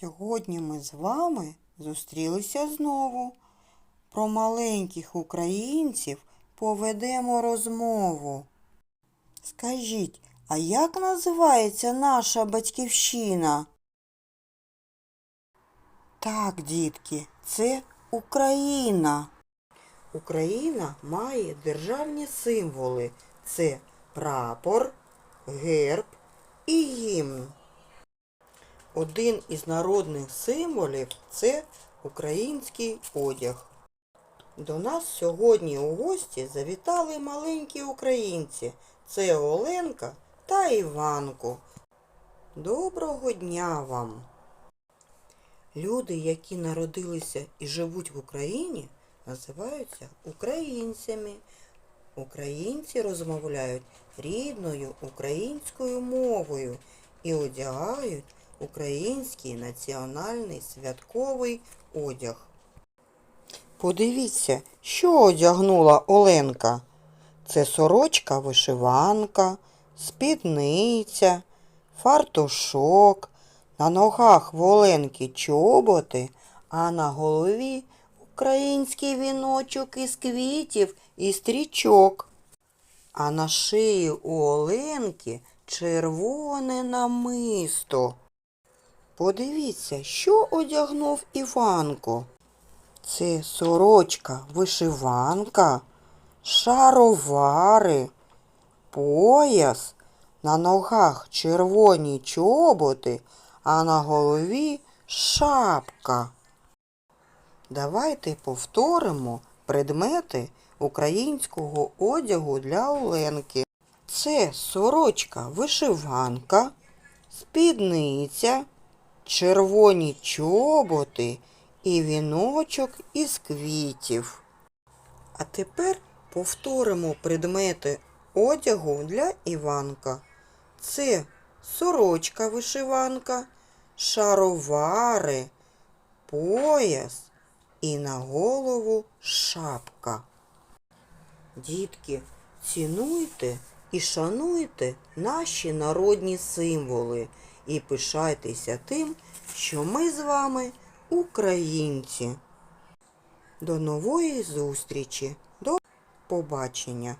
Сьогодні ми з вами зустрілися знову. Про маленьких українців поведемо розмову. Скажіть, а як називається наша батьківщина? Так, дітки, це Україна. Україна має державні символи. Це прапор, герб і гімн. Один із народних символів це український одяг. До нас сьогодні у гості завітали маленькі українці. Це Оленка та Іванко. Доброго дня вам! Люди, які народилися і живуть в Україні, називаються українцями. Українці розмовляють рідною українською мовою і одягають український національний святковий одяг. Подивіться, що одягнула Оленка. Це сорочка вишиванка, спідниця, фартушок, на ногах в Оленки чоботи, а на голові український віночок із квітів і стрічок. А на шиї у Оленки червоне намисто. Подивіться, що одягнув Іванко. Це сорочка, вишиванка, шаровари, пояс, на ногах червоні чоботи, а на голові шапка. Давайте повторимо предмети українського одягу для Оленки. Це сорочка вишиванка, спідниця, червоні чоботи і віночок із квітів. А тепер повторимо предмети одягу для Іванка. Це сорочка вишиванка, шаровари, пояс і на голову шапка. Дітки, цінуйте і шануйте наші народні символи і пишайтеся тим, що ми з вами українці. До нової зустрічі. До побачення.